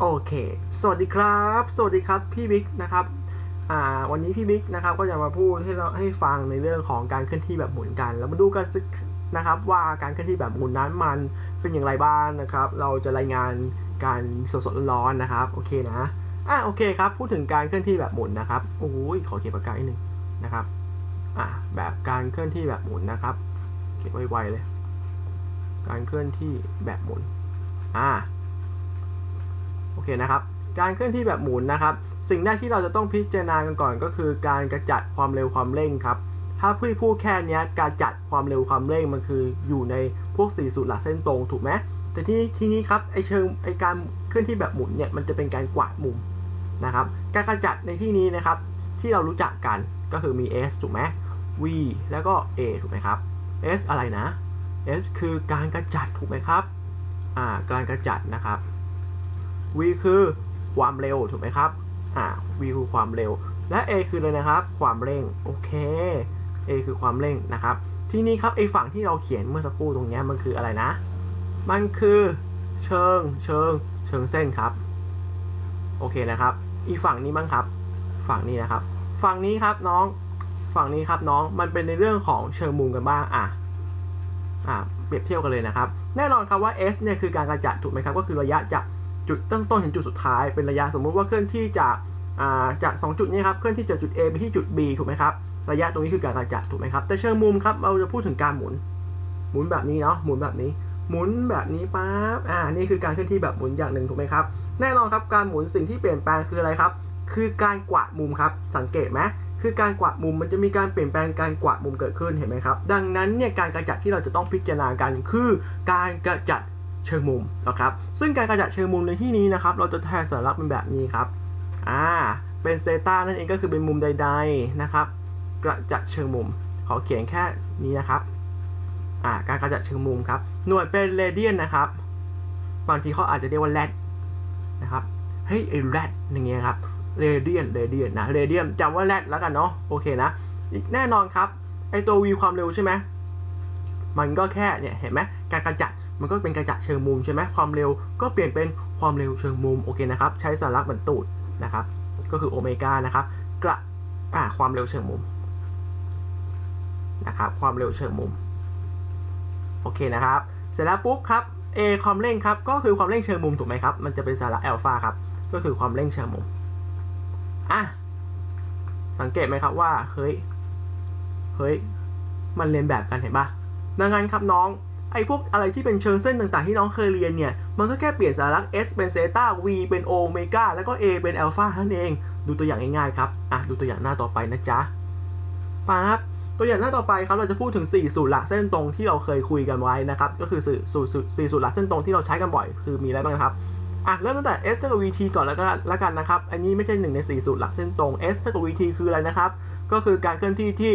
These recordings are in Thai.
โอเค สวัสดีครับ สวัสดีครับพี่บิ๊กนะครับอ่าวันนี้พี่บิ๊กนะครับก็จะมาพูดให้เราให้ฟังในเรื่องของการเคลื่อนที่แบบหมุนกัน แล้วมาดูกันสักนะครับว่าการเคลื่อนที่แบบหมุนนั้นมันเป็นอย่างไรบ้างนะครับ เราจะรายงานการสดๆร้อนๆนะครับโอเคนะอะโอเคครับพูดถึงการเคลื่อนที่แบบหมุนนะครับโอ้ยขอเขียนปากกาอีกหนึ่งนะครับอะแบบการเคลื่อนที่แบบหมุนนะครับ เขียนไวๆเลย การเคลื่อนที่แบบหมุนอ่า โอเคนะครับ การเคลื่อนที่แบบหมุนนะครับ สิ่งแรกที่เราจะต้องพิจารณากันก่อนก็คือ การกระจัดความเร็วความเร่งครับ ถ้าพี่พูดแค่เนี้ยการจัดความเร็วความเร่งมันคืออยู่ในพวกสี่สูตรหลักเส้นตรงถูกไหมแต่ที่ทีนี้ครับไอเชิงไอการเคลื่อนที่แบบหมุนเนี่ยมันจะเป็นการกวาดมุมนะครับการกระจัดในที่นี้นะครับที่เรารู้จักกันก็คือมี S ถูกไหม V แล้วก็ A ถูกไหมครับ S อะไรนะ S คือการกระจัดถูกไหมครับ อ่า การกระจัดนะครับ v คือความเร็วถูกไหมครับ อ่า v คือความเร็ว และ a คืออะไรนะครับ ความเร่ง โอเค a คือความเร่งนะครับ ทีนี้ครับไอฝั่งที่เราเขียนเมื่อสักครู่ตรงนี้มันคืออะไรนะ มันคือเชิง เชิง เชิงเส้นครับ โอเคนะครับ อีฝั่งนี้บ้างครับ ฝั่งนี้นะครับ ฝั่งนี้ครับน้อง ฝั่งนี้ครับน้อง มันเป็นในเรื่องของเชิงมุมกันบ้าง อะ อ่าเปรียบเทียบกันเลยนะครับ แน่นอนครับว่า s เนี่ยคือการกระจัดถูกไหมครับ ก็คือระยะจาก จุดตั้งต้นถึงจุดสุดท้ายเป็นระยะสมมุติว่าเคลื่อนที่จากอ่าจาก2จุดนี้ครับเคลื่อนที่จากจุด A ไปที่จุด B ถูกไหมครับระยะตรงนี้คือการกระจัดถูกไหมครับแต่เชิงมุมครับเราจะพูดถึงการหมุน หมุนแบบนี้เนาะหมุนแบบนี้ หมุนแบบนี้ปั๊บอ่านี่คือการเคลื่อนที่แบบหมุนอย่างหนึ่งถูกไหมครับแน่นอนครับการหมุนสิ่งที่เปลี่ยนแปลงคืออะไรครับ คือการกวาดมุมครับสังเกตไหมคือการกวาดมุมมันจะมีการเปลี่ยนแปลงการกวาดมุมเกิดขึ้นเห็นไหมครับ ดังนั้นเนี่ยการกระจัดที่เราจะต้องพิจารณากันคือ การกระจัด เชิงมุมนะครับ ซึ่งการกระจัดเชิงมุมในที่นี้นะครับ เราจะแทนสัญลักษณ์เป็นแบบนี้ครับ อ่า เป็นเซตานั่นเองก็คือเป็นมุมใด ๆนะครับ กระจัดเชิงมุม ขอเขียนแค่นี้นะครับ อ่า การกระจัดเชิงมุมครับ หน่วยเป็นเรเดียนนะครับ บางทีเขาอาจจะเรียกว่าแรดนะครับ เฮ้ยไอ้แรดอย่างเงี้ยครับ เรเดียน เรเดียนนะ เรเดียนจำว่าแรดแล้วกันเนาะ โอเคนะ อีกแน่นอนครับ ไอตัว v ความเร็วใช่ไหมมันก็แค่เนี่ยเห็นไหมการกระจัด มันก็เป็นกระจัดเชิงมุมใช่ไหมความเร็วก็เปลี่ยนเป็นความเร็วเชิงมุมโอเคนะครับ ใช้สัญลักษณ์เหมือนตูดนะครับ ก็คือโอเมก้านะครับกระอ่าความเร็วเชิงมุมนะครับ ความเร็วเชิงมุมโอเคนะครับ เสร็จแล้วปุ๊บครับ a ความเร่งครับ ก็คือความเร่งเชิงมุมถูกไหมครับ มันจะเป็นสัญลักษณ์อัลฟาครับ ก็คือความเร่งเชิงมุมอะสังเกตไหมครับว่าเฮ้ยเฮ้ยมันเรียนแบบกันเห็นปะดังนั้นครับน้อง ไอ้พวกอะไรที่เป็นเชิงเส้นต่างๆ ที่น้องเคยเรียนเนี่ย มันก็แค่เปลี่ยนสัญลักษณ์ S เป็นเซตา V เป็นโอเมก้าแล้วก็ A เป็นอัลฟาท่านเอง ดูตัวอย่างง่ายๆครับ อะ ดูตัวอย่างหน้าต่อไปนะจ๊ะปั๊บตัวอย่างหน้าต่อไปครับ เราจะพูดถึง 4 สูตรหลักเส้นตรงที่เราเคยคุยกันไว้นะครับ ก็คือสูตรสูตรสูตร4สูตรหลักเส้นตรงที่เราใช้กันบ่อย คือมีอะไรบ้างครับ อะ เริ่มตั้งแต่ S เท่ากับ VT ก่อนแล้วก็แล้วกันนะครับ อันนี้ไม่ใช่หนึ่งใน 4 สูตรหลักเส้นตรง S เท่ากับ VT คืออะไรนะครับ ก็คือการเคลื่อนที่ที่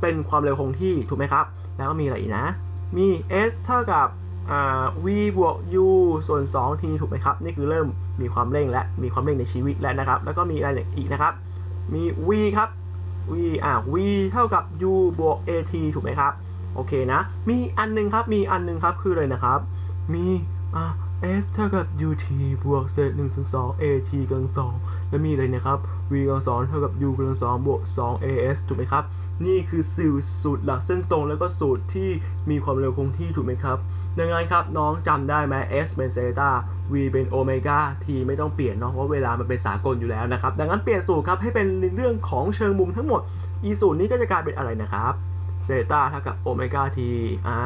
เป็นความเร็วคงที่ ถูกไหมครับ แล้วก็มีอะไรอีกนะ มี s เท่ากับ v บวก u ส่วน 2 t ถูกไหมครับ นี่คือเริ่มมีความเร่งและมีความเร่งในชีวิตแล้วนะครับ แล้วก็มีอะไรอีกนะครับ มี v ครับ v อ่า v เท่ากับ u บวก at ถูกไหมครับ โอเคนะ มีอันหนึงครับ มีอันหนึงครับ คืออะไรนะครับ มีอ่า s เท่ากับ ut บวกเศษ1ส่วน2 at กำลัง2แล้วมีอะไรนะครับ v กำลัง2เท่ากับ u กำลัง2บวก 2 as ถูกไหมครับ นี่คือสูตรสูตรหลักเส้นตรงแล้วก็สูตรที่มีความเร็วคงที่ถูกไหมครับดังนั้นครับ น้องจำได้ไหม s เป็นเซตา v เป็นโอเมก้า t ไม่ต้องเปลี่ยนเนาะเพราะเวลามันเป็นสากลอยู่แล้วนะครับ ดังนั้นเปลี่ยนสูตรครับให้เป็นในเรื่องของเชิงมุมทั้งหมด อีสูตรนี้ก็จะกลายเป็นอะไรนะครับเซตาเท่ากับโอเมก้า t อ่า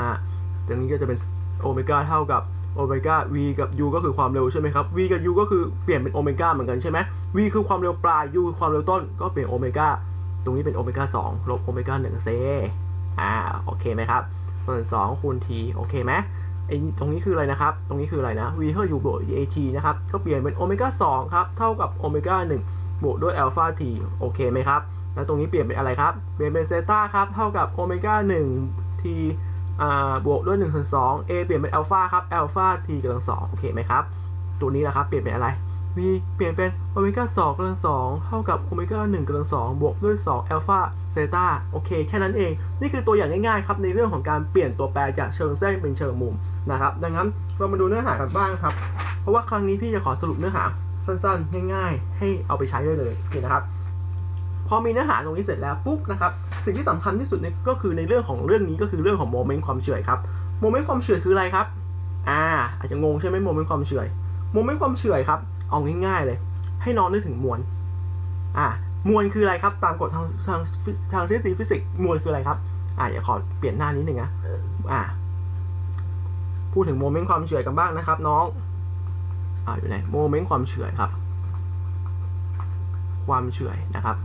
ตรงนี้ก็จะเป็นโอเมก้าเท่ากับโอเมก้า v กับ u ก็คือความเร็วใช่ไหมครับ v กับ u ก็คือเปลี่ยนเป็นโอเมก้าเหมือนกันใช่ไหม v คือความเร็วปลาย u คือความเร็วต้นก็เปลี่ยนโอเมก้า ตรงนี้เป็นโอเมก้า2ลบโอเมก้า1เซอ่าโอเคไหมครับ ส่วน 2 คูณ t โอเคไหมไอตรงนี้คืออะไรนะครับ ตรงนี้คืออะไรนะ v เท่า u บวก at นะครับ ก็เปลี่ยนเป็นโอเมก้า2ครับ เท่ากับโอเมก้า1บวกด้วยอัลฟา t โอเคไหมครับ แล้วตรงนี้เปลี่ยนเป็นอะไรครับ เปลี่ยนเป็นเซต้าครับ เท่ากับโอเมก้า1 t อ่าบวกด้วย1ส่วน2 a เปลี่ยนเป็นอัลฟาครับอัลฟา t กำลัง2โอเคไหมครับ ตัวนี้นะครับ เปลี่ยนเป็นอะไร v เปลี่ยนเป็นโอเมก้า2กำลัง2เท่ากับโอเมก้า1กำลัง2บวกด้วย2อัลฟาเซตาโอเค แค่นั้นเอง นี่คือตัวอย่างง่ายๆครับในเรื่องของการเปลี่ยนตัวแปรจากเชิงเส้นเป็นเชิงมุมนะครับ ดังนั้นเรามาดูเนื้อหากันบ้างครับ เพราะว่าครั้งนี้พี่จะขอสรุปเนื้อหาสั้นๆ ง่าย ๆ ให้เอาไปใช้ได้เลยโอเคนะครับ พอมีเนื้อหาตรงนี้เสร็จแล้วปุ๊บนะครับ สิ่งที่สำคัญที่สุดเนี่ยก็คือในเรื่องของเรื่องนี้ก็คือเรื่องของโมเมนต์ความเฉื่อยครับ โมเมนต์ความเฉื่อยคืออะไรครับ อ่า อาจจะงงใช่ไหมโมเมนต์ความเฉื่อย โมเมนต์ความเฉื่อยครับ เอาง่ายๆเลย ให้น้องนึกถึงมวลอ่ามวลคืออะไรครับ ตามกฎทางทางทางทฤษฎีฟิสิกส์มวลคืออะไรครับ อ่าอย่าขอเปลี่ยนหน้านิดหนึ่งนะอ่า พูดถึงโมเมนต์ความเฉื่อยกันบ้างนะครับ น้อง อ่าอยู่ไหนโมเมนต์ความเฉื่อยครับ ความเฉื่อยนะครับ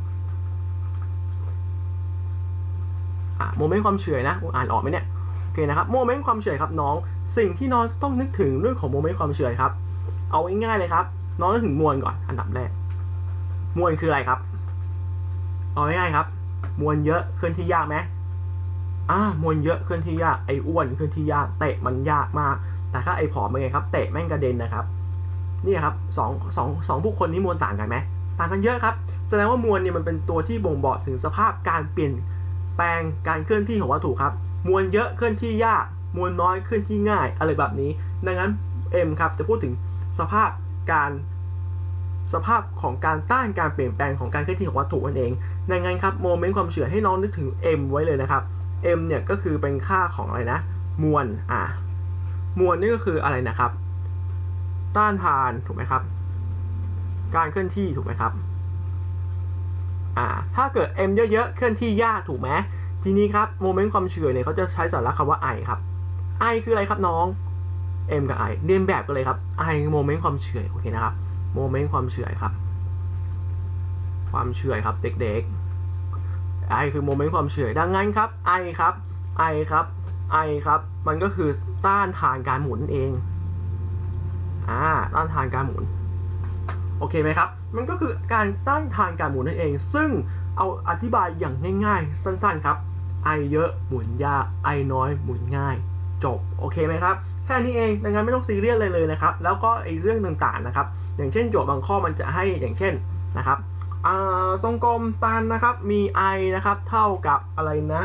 อ่าโมเมนต์ความเฉื่อยนะอ่านออกไหมเนี่ยโอเคนะครับโมเมนต์ความเฉื่อยครับน้อง สิ่งที่น้องต้องนึกถึงเรื่องของโมเมนต์ความเฉื่อยครับ เอาง่ายๆเลยครับ น้องนึกถึงมวลก่อน อันดับแรก มวลคืออะไรครับ เอาง่ายๆครับ มวลเยอะเคลื่อนที่ยากไหมอ่ามวลเยอะเคลื่อนที่ยาก ไอ้อ้วนเคลื่อนที่ยาก เตะมันยากมาก แต่ถ้าไอ้ผอมเป็นไงครับ เตะแม่งกระเด็นนะครับ นี่ครับสองสองสองบุคคลนี้มวลต่างกันไหม ต่างกันเยอะครับ แสดงว่ามวลเนี่ยมันเป็นตัวที่บ่งบอกถึงสภาพการเปลี่ยนแปลงการเคลื่อนที่ของวัตถุครับ มวลเยอะเคลื่อนที่ยาก มวลน้อยเคลื่อนที่ง่าย อะไรแบบนี้ ดังนั้น M ครับจะพูดถึงสภาพ การสภาพของการต้านการเปลี่ยนแปลงของการเคลื่อนที่ของวัตถุนั่นเองดังนั้นครับโมเมนต์ความเฉื่อยให้น้องนึกถึง M ไว้เลยนะครับ M เนี่ยก็คือเป็นค่าของอะไรนะ มวลอ่ามวลนี่ก็คืออะไรนะครับ ต้านทานถูกไหมครับ การเคลื่อนที่ถูกไหมครับอ่าถ้าเกิด m เยอะๆ เคลื่อนที่ยากถูกไหมทีนี้ครับโมเมนต์ความเฉื่อยเนี่ยเขาจะใช้สาระคำว่า i ครับ i คืออะไรครับน้อง m กับ i เรียนแบบกันเลยครับ i โมเมนต์ความเฉื่อยโอเคนะครับโมเมนต์ความเฉื่อยครับ ความเฉื่อยครับ เด็กๆ i คือโมเมนต์ความเฉื่อยดังนั้นครับ i ครับ i ครับ i ครับ มันก็คือต้านทานการหมุนนั่นเองอ่าต้านทานการหมุนโอเคไหมครับ มันก็คือการต้านทานการหมุนนั่นเอง ซึ่งเอาอธิบายอย่างง่ายๆ สั้นๆครับไอเยอะหมุนยากไอน้อยหมุนง่าย จบ โอเคไหมครับ ค่นี้เองดังนั้นไม่ต้องซีเรียสเลยเลยนะครับ แล้วก็ไอ้เรื่องต่างๆนะครับ อย่างเช่นโจทย์บางข้อมันจะให้อย่างเช่นนะครับทรงกลมตันนะครับ มี i นะครับ เท่ากับอะไรนะ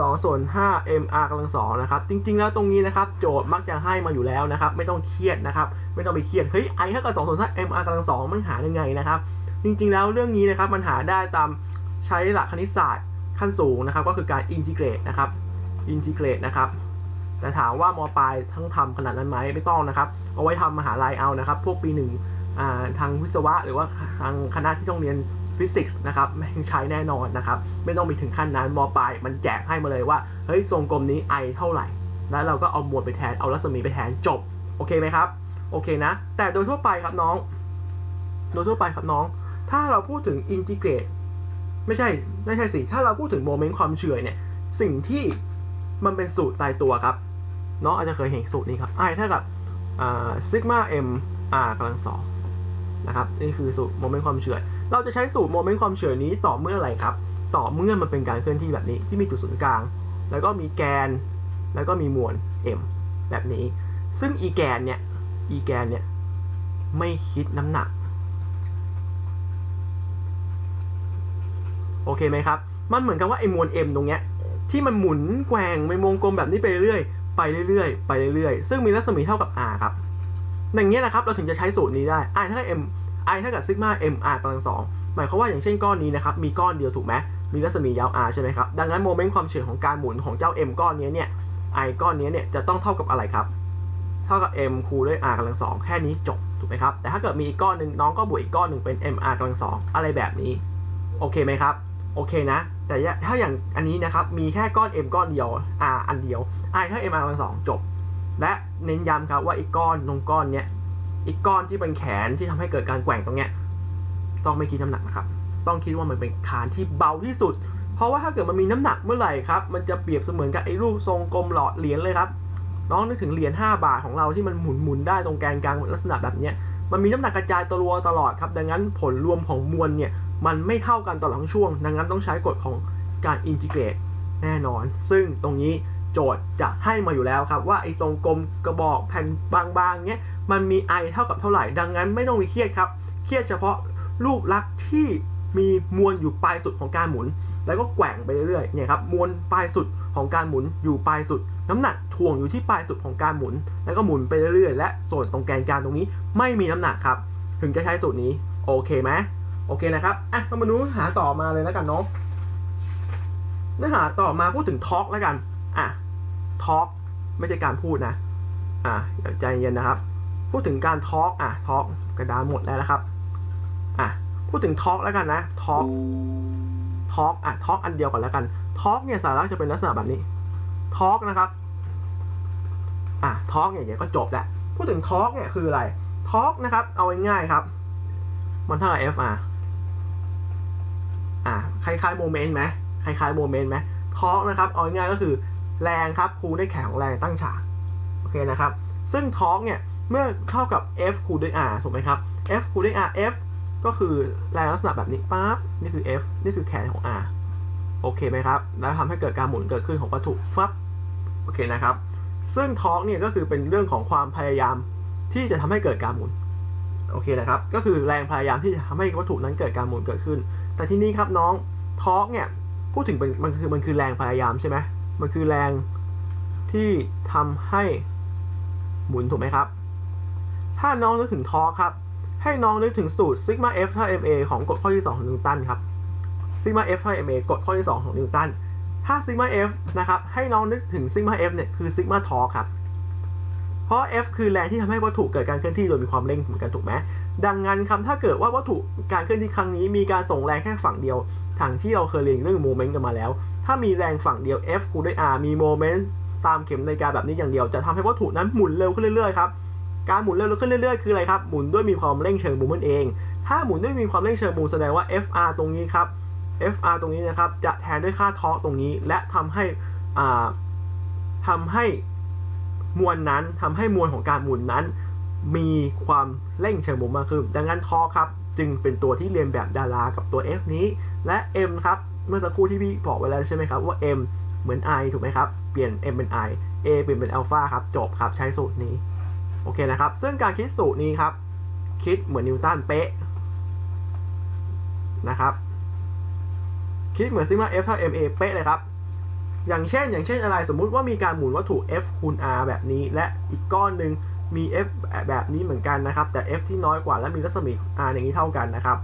สองส่วนห้า mr กำลังสองนะครับ จริง ๆ แล้วตรงนี้นะครับ โจทย์มักจะให้มาอยู่แล้วนะครับ ไม่ต้องเครียดนะครับ ไม่ต้องไปเครียด เฮ้ย i เท่ากับ2ส่วน5 mr กำลังสองมันหายังไงนะครับ จริง ๆ แล้วเรื่องนี้นะครับ มันหาได้ตามใช้หลักคณิตศาสตร์ขั้นสูงนะครับ ก็คือการอินทิเกรตนะครับ อินทิเกรตนะครับ แต่ถามว่ามปลายทั้งทำขนาดนั้นไหมไม่ต้องนะครับ เอาไว้ทำมหาลัยเอานะครับ พวกปีหนึ่งทางวิศวะ หรือว่าทางคณะที่ต้องเรียนฟิสิกส์นะครับแม่งใช้แน่นอนนะครับ ไม่ต้องไปถึงขั้นนั้นมปลายมันแจกให้มาเลยว่า เฮ้ยทรงกลมนี้ i เท่าไหร่ แล้วเราก็เอามวลไปแทนเอารัศมีไปแทนจบ โอเคไหมครับ โอเคนะ แต่โดยทั่วไปครับน้อง โดยทั่วไปครับน้อง ถ้าเราพูดถึงอินทิเกรตไม่ใช่ไม่ใช่สิถ้าเราพูดถึงโมเมนต์ความเฉื่อยเนี่ยสิ่งที่มันเป็นสูตรตายตัวครับ น้องอาจจะเคยเห็นสูตรนี้ครับ i เท่ากับซิกมา m r กำลังสองนะครับนี่คือสูตรโมเมนต์ความเฉื่อยเราจะใช้สูตรโมเมนต์ความเฉื่อยนี้ต่อเมื่ออไหร่ครับ ต่อเมื่อมันเป็นการเคลื่อนที่แบบนี้ที่มีจุดศูนย์กลาง แล้วก็มีแกน แล้วก็มีมวล m แบบนี้ ซึ่งอีแกนเนี่ยอีแกนเนี่ยไม่คิดน้ำหนัก โอเคไหมครับ มันเหมือนกับว่าไอ้มวล m ตรงเนี้ยที่มันหมุนแกว่งเป็นวงกลมแบบนี้ไปเรื่อย ไปเรื่อยๆ ไปเรื่อยๆ ซึ่งมีรัศมีเท่ากับ r ครับ อย่างเงี้ยนะครับ เราถึงจะใช้สูตรนี้ได้ i เท่ากับ m i เท่ากับซิกมา m r กำลังสองหมายความว่าอย่างเช่นก้อนนี้นะครับ มีก้อนเดียวถูกไหมมีรัศมียาว r ใช่ไหมครับ ดังนั้นโมเมนต์ความเฉื่อยของการหมุนของเจ้า m ก้อนนี้เนี่ย i ก้อนนี้เนี่ยจะต้องเท่ากับอะไรครับ เท่ากับ m คูณด้วย r กำลังสองแค่นี้จบถูกไหมครับ แต่ถ้าเกิดมีอีกก้อนหนึ่งน้องก็บวกอีกก้อนหนึ่งเป็น m r กำลังสองอะไรแบบนี้ โอเคไหมครับ โอเคนะ แต่ถ้าอย่างอันนี้นะครับ มีแค่ก้อน m ก้อนเดียว r อันเดียว i เท่า m r กำลังสองจบ และเน้นย้ำครับว่าอีกก้อนตรงก้อนเนี้ยอีกก้อนที่เป็นแขนที่ทำให้เกิดการแกว่งตรงเนี้ยต้องไม่คิดน้ำหนักนะครับ ต้องคิดว่ามันเป็นคานที่เบาที่สุด เพราะว่าถ้าเกิดมันมีน้ำหนักเมื่อไหร่ครับ มันจะเปรียบเสมือนกับไอ้รูปทรงกลมหลอดเหรียญเลยครับ น้องนึกถึงเหรียญ5บาทของเราที่มันหมุนหมุนได้ตรงแกนกลางลักษณะแบบเนี้ย มันมีน้ำหนักกระจายตัวตลอดครับ ดังนั้นผลรวมของมวลเนี่ยมันไม่เท่ากันตลอดทั้งช่วง ดังนั้นต้องใช้กฎของการอินทิเกรตแน่นอน ซึ่งตรงนี้ โจทย์จะให้มาอยู่แล้วครับว่าไอ้ทรงกลมกระบอกแผ่นบางๆเนี้ยมันมี i เท่ากับเท่าไหร่ดังนั้นไม่ต้องไปเครียดครับเครียดเฉพาะรูปลักษณ์ที่มีมวลอยู่ปลายสุดของการหมุน แล้วก็แกว่งไปเรื่อยๆเนี่ยครับมวลปลายสุดของการหมุนอยู่ปลายสุด น้ำหนักถ่วงอยู่ที่ปลายสุดของการหมุน แล้วก็หมุนไปเรื่อยๆ และส่วนตรงแกนกลางตรงนี้ไม่มีน้ำหนักครับ ถึงจะใช้สูตรนี้โอเคไหมโอเคนะครับอะเรามาดูเนื้อหาต่อมาเลยแล้วกันเนาะเนื้อหาต่อมาพูดถึงทอร์กแล้วกันอะ ทอร์กไม่ใช่การพูดนะอะอย่าใจเย็นนะครับ พูดถึงการทอร์กอะทอร์กกระดานหมดแล้วนะครับอะพูดถึงทอร์กแล้วกันนะทอร์กทอร์กอะทอร์กอันเดียวก่อนแล้วกันทอร์กเนี่ยสาระจะเป็นลักษณะแบบนี้ทอร์กนะครับอะทอร์กเนี่ยเดี๋ยวก็จบแล้วพูดถึงทอร์กเนี่ยคืออะไรทอร์กนะครับ เอาง่ายๆครับมันเท่ากับ F อะอะคล้ายๆโมเมนต์ไหมคล้ายๆโมเมนต์ไหมทอร์กนะครับ เอาง่ายๆก็คือ แรงครับคูณด้วยแขนของแรงตั้งฉากโอเคนะครับ ซึ่งทอร์กเนี่ยเมื่อเท่ากับ F คูณด้วย R ถูกไหมครับ F คูณด้วย R F ก็คือแรงลักษณะแบบนี้ปั๊บนี่คือ F นี่คือแขนของ R โอเคไหมครับ แล้วทำให้เกิดการหมุนเกิดขึ้นของวัตถุฟับโอเคนะครับ ซึ่งทอร์กเนี่ยก็คือเป็นเรื่องของความพยายามที่จะทำให้เกิดการหมุนโอเคนะครับ ก็คือแรงพยายามที่จะทำให้วัตถุนั้นเกิดการหมุนเกิดขึ้น แต่ที่นี้ครับน้องทอร์กเนี่ยพูดถึงมันคือมันคือแรงพยายามใช่ไหม มันคือแรงที่ทำให้หมุนถูกไหมครับ ถ้าน้องนึกถึงทอร์กครับ ให้น้องนึกถึงสูตรซิกมา F เท่า ma ของกฎข้อที่ 2 ของนิวตันครับซิกมา F เท่า ma กฎข้อที่ 2 ของนิวตัน ถ้าซิกมา F นะครับ ให้น้องนึกถึงซิกมา F เนี่ยคือซิกมาทอร์กครับ เพราะ F คือแรงที่ทำให้วัตถุเกิดการเคลื่อนที่โดยมีความเร่งเหมือนกันถูกไหมดังนั้นครับถ้าเกิดว่าวัตถุการเคลื่อนที่ครั้งนี้มีการส่งแรงแค่ฝั่งเดียวทางที่เราเคยเรียนเรื่องโมเมนต์กันมาแล้ว ถ้ามีแรงฝั่งเดียว F คูณด้วย R มีโมเมนต์ตามเข็มนาฬิกาแบบนี้อย่างเดียว จะทำให้วัตถุนั้นหมุนเร็วขึ้นเรื่อยๆครับ การหมุนเร็วขึ้นเรื่อยๆ คืออะไรครับ หมุนด้วยมีความเร่งเชิงมุมนั่นเอง ถ้าหมุนด้วยมีความเร่งเชิงมุมแสดงว่า FR ตรงนี้ครับ FR ตรงนี้นะครับ จะแทนด้วยค่าทอร์กตรงนี้ และทำให้อ่าทำให้มวลนั้นทำให้มวลของการหมุนนั้น มีความเร่งเชิงมุมมากขึ้น ดังนั้นทอร์กครับ จึงเป็นตัวที่เรียนแบบดารากับตัว F นี้ และ M ครับ เมื่อสักครู่ที่พี่บอกไว้แล้วใช่ไหมครับว่า M เหมือน I ถูกไหมครับ เปลี่ยน M เป็น I A เปลี่ยนเป็นอัลฟาครับ จบครับ ใช้สูตรนี้ โอเคนะครับ ซึ่งการคิดสูตรนี้ครับ คิดเหมือนนิวตันเป๊ะนะครับ คิดเหมือนซิกมา F เท่า ma เป๊ะเลยครับ อย่างเช่น อย่างเช่นอะไร สมมุติว่ามีการหมุนวัตถุ F คูณ r แบบนี้ และอีกก้อนหนึ่งมี F แบบนี้เหมือนกันนะครับ แต่ F ที่น้อยกว่าและมีรัศมี r อย่างนี้เท่ากันนะครับ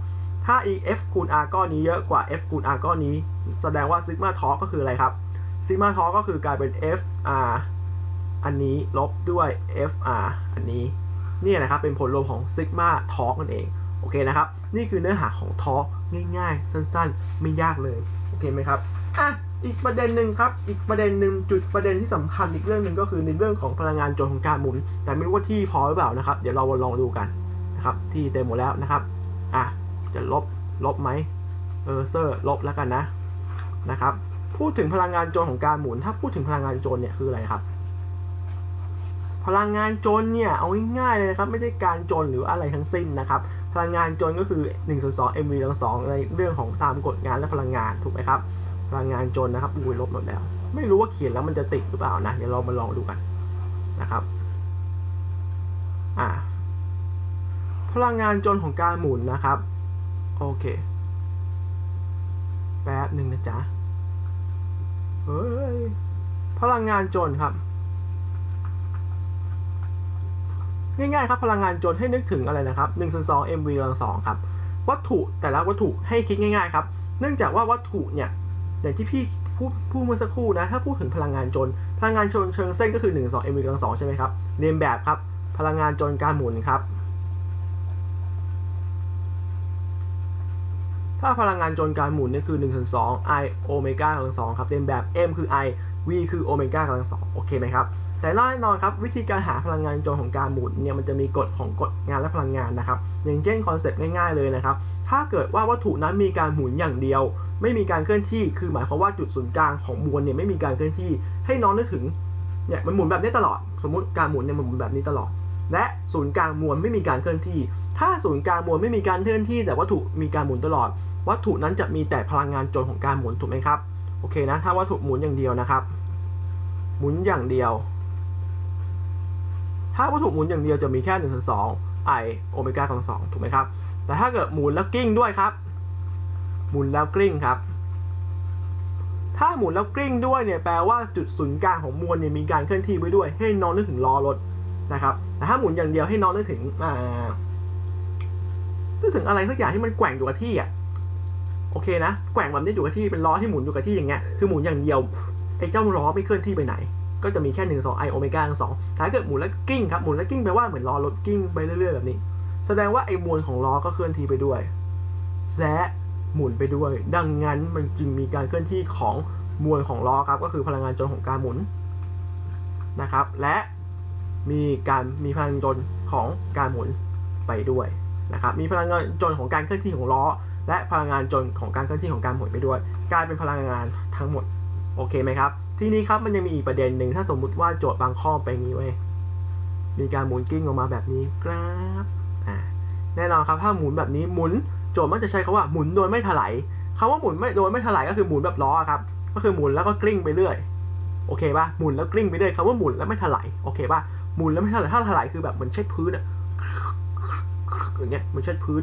ถ้าอี F คูณ r ก้อนนี้เยอะกว่า F คูณ r ก้อนนี้ แสดงว่าซิกมาทอร์ก็คืออะไรครับซิกมาทอร์ก็คือกลายเป็น FR อันนี้ลบด้วย FR อันนี้นี่นะครับเป็นผลรวมของซิกมาทอร์กนั่นเองโอเคนะครับ นี่คือเนื้อหาของทอร์กง่ายๆ สั้นๆ ไม่ยากเลย โอเคไหมครับอะอีกประเด็นหนึ่งครับ อีกประเด็นหนึ่งจุดประเด็นที่สำคัญอีกเรื่องหนึ่งก็คือในเรื่องของพลังงานโจรของการหมุน แต่ไม่รู้ว่าที่พอหรือเปล่านะครับ เดี๋ยวเราลองดูกันนะครับ ที่เต็มหมดแล้วนะครับอะ จะลบลบไหมเออเซอร์ลบแล้วกันนะนะครับ พูดถึงพลังงานโจรของการหมุน ถ้าพูดถึงพลังงานโจรเนี่ยคืออะไรครับ พลังงานโจนเนี่ยเอาง่ายๆเลยนะครับ ไม่ใช่การโจนหรืออะไรทั้งสิ้นนะครับ พลังงานโจนก็คือ1ส่วน2 mv ทั้งสองในเรื่องของตามกฎงานและพลังงานถูกไหมครับ พลังงานโจนนะครับอุ้ยลบหมดแล้ว ไม่รู้ว่าเขียนแล้วมันจะติดหรือเปล่านะเดี๋ยวเรามาลองดูกันนะครับอ่าพลังงานโจนของการหมุนนะครับ โอเค แป๊บหนึ่งนะจ๊ะ เฮ้ย พลังงานจนครับ ง่ายๆครับ พลังงานจนให้นึกถึงอะไรนะครับ1ส่วน2 mv กำลังสองครับ วัตถุแต่ละวัตถุให้คิดง่ายๆครับ เนื่องจากว่าวัตถุเนี่ยอย่างที่พี่พูดพูดเมื่อสักครู่นะ ถ้าพูดถึงพลังงานจน พลังงานจนเชิงเส้นก็คือ1 2 mv กำลังสองใช่ไหมครับ เรียนแบบครับ พลังงานจนการหมุนครับ ถ้าพลังงานจนการหมุนเนี่ยคือ1ส่วน2 i โอเมก้ากำลังสองครับเรียนแบบ m คือ i v คือโอเมก้ากำลังสองโอเคไหมครับแต่แน่นอนครับวิธีการหาพลังงานจนของการหมุนเนี่ยมันจะมีกฎของกฎงานและพลังงานนะครับอย่างเช่นคอนเซ็ปต์ง่ายๆเลยนะครับถ้าเกิดว่าวัตถุนั้นมีการหมุนอย่างเดียว ไม่มีการเคลื่อนที่ คือหมายความว่าจุดศูนย์กลางของมวลเนี่ยไม่มีการเคลื่อนที่ ให้น้องนึกถึงเนี่ยมันหมุนแบบนี้ตลอด สมมุติการหมุนเนี่ยมันหมุนแบบนี้ตลอด และศูนย์กลางมวลไม่มีการเคลื่อนที่ ถ้าศูนย์กลางมวลไม่มีการเคลื่อนที่ แต่วัตถุมีการหมุนตลอด วัตถุนั้นจะมีแต่พลังงานจนของการหมุนถูกไหมครับโอเคนะ ถ้าวัตถุหมุนอย่างเดียวนะครับ หมุนอย่างเดียว ถ้าวัตถุหมุนอย่างเดียวจะมีแค่1นึ่งส่วนสองไอโอเมก้ากำลังสองถูกไหมครับ แต่ถ้าเกิดหมุนแล้วกลิ้งด้วยครับ หมุนแล้วกลิ้งครับถถ้าหมุนแล้วกลิ้งด้วยเนี่ยแปลว่าจุดศูนย์กลางของมวลเนี่ยมีการเคลื่อนที่ไปด้วย ให้น้องนึกถึงล้อรถนะครับ แต่ถ้าหมุนอย่างเดียวให้น้องนึกถึงอ่านึกถึงอะไรสักอย่างที่มันแกว่งอยู่กับที่อะ โอเคนะแกว่งแบบนี้อยู่กับที่เป็นล้อที่หมุนอยู่กับที่อย่างเงี้ยคือหมุนอย่างเดียวไอ้เจ้าล้อไม่เคลื่อนที่ไปไหน ก็จะมีแค่หนึ่งสองไอโอเมก้าทั้งสองถ้าเกิดหมุนแล้วกิ้งครับหมุนแล้วกิ้งแปลว่าเหมือนล้อรถกิ้งไปเรื่อยๆแบบนี้ แสดงว่าไอ้มวลของล้อก็เคลื่อนที่ไปด้วย และหมุนไปด้วย ดังนั้นมันจึงมีการเคลื่อนที่ของมวลของล้อครับ ก็คือพลังงานจนของการหมุนนะครับ และมีการมีพลังจนของการหมุนไปด้วยนะครับ มีพลังงานจนของการเคลื่อนที่ของล้อ และพลังงานจนของการเคลื่อนที่ของการหมุนไปด้วย กลายเป็นพลังงานทั้งหมด โอเคไหมครับ ทีนี้ครับมันยังมีอีกประเด็นหนึ่งถ้าสมมุติว่าโจทย์บางข้อเป็นอย่างนี้เว้ยมีการหมุนกิ้งออกมาแบบนี้ครับอ่าแน่นอนครับถ้าหมุนแบบนี้หมุนโจทย์มันจะใช้คำว่าหมุนโดยไม่ถลายคำว่าหมุนไม่โดยไม่ถลายก็คือหมุนแบบล้อครับก็คือหมุนแล้วก็กลิ้งไปเรื่อยโอเคป่ะหมุนแล้วกลิ้งไปเรื่อยคำว่าหมุนแล้วไม่ถลายโอเคป่ะหมุนแล้วไม่ถลายถ้าถลายคือแบบเหมือนเช็ดพื้นอะอย่างเงี้ยเหมันเช็ดพื้น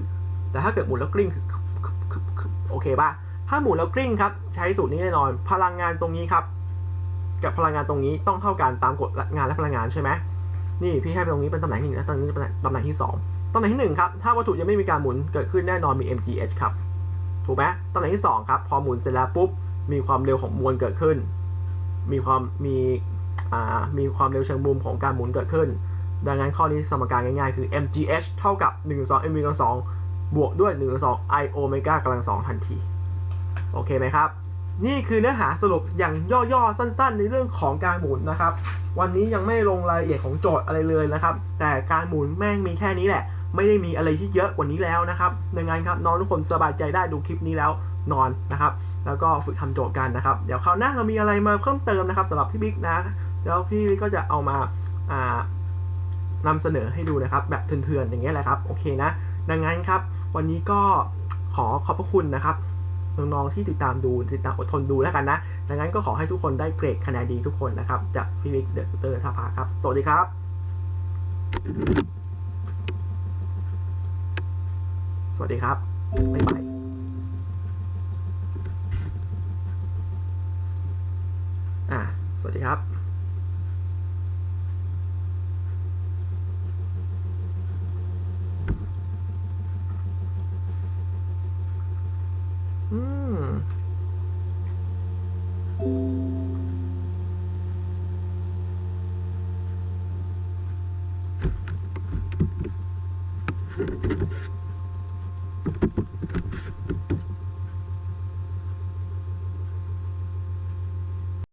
แต่ถ้าเกิดหมุนแล้วกลิ้งคือ โอเคปะถ้าหมุนแล้วกลิ้งครับ ใช้สูตรนี้แน่นอน พลังงานตรงนี้ครับ กับพลังงานตรงนี้ต้องเท่ากันตามกฎงานและพลังงานใช่ไหมนี่พี่ให้ไปตรงนี้เป็นตำแหน่งที่หนึ่งและตรงนี้เป็นตำแหน่งที่สองตำแหน่งที่หนึ่งครับ ถ้าวัตถุยังไม่มีการหมุนเกิดขึ้นแน่นอนมี mgh ครับ ถูกไหมตำแหน่งที่สองครับ พอหมุนเสร็จแล้วปุ๊บ มีความเร็วของมวลเกิดขึ้น มีความมีอ่ามีความเร็วเชิงมุมของการหมุนเกิดขึ้น ดังนั้นข้อนี้สมการง่ายๆ คือ mgh เท่ากับ1 2 mv กำลัง2 บวกด้วย1 2 i omega กำลัง2ทันที โอเคไหมครับ นี่คือเนื้อหาสรุปอย่างย่อๆ สั้นๆ ในเรื่องของการหมุนนะครับ วันนี้ยังไม่ลงรายละเอียดของโจทย์อะไรเลยนะครับ แต่การหมุนแม่งมีแค่นี้แหละ ไม่ได้มีอะไรที่เยอะกว่านี้แล้วนะครับดังนั้นครับน้องทุกคนสบายใจได้ดูคลิปนี้แล้วนอนนะครับ แล้วก็ฝึกทำโจทย์กันนะครับ เดี๋ยวคราวหน้าเรามีอะไรมาเพิ่มเติมนะครับสำหรับพี่บิ๊กนะ แล้วพี่กก็จะเอามาอ่านำเสนอให้ดูนะครับ แบบเถื่อนๆอย่างเงี้ยแหละครับ โอเคนะ ดังนั้นครับ วันนี้ก็ขอขอบพระคุณนะครับน้องๆที่ติดตามดูติดตามอดทนดูแล้วกันนะ ดังนั้นก็ขอให้ทุกคนได้เกรดคะแนนดีทุกคนนะครับ จากพี่วิกเดอะเตอร์ท่าพาครับ สวัสดีครับ สวัสดีครับ บ๊ายบายอ่า สวัสดีครับ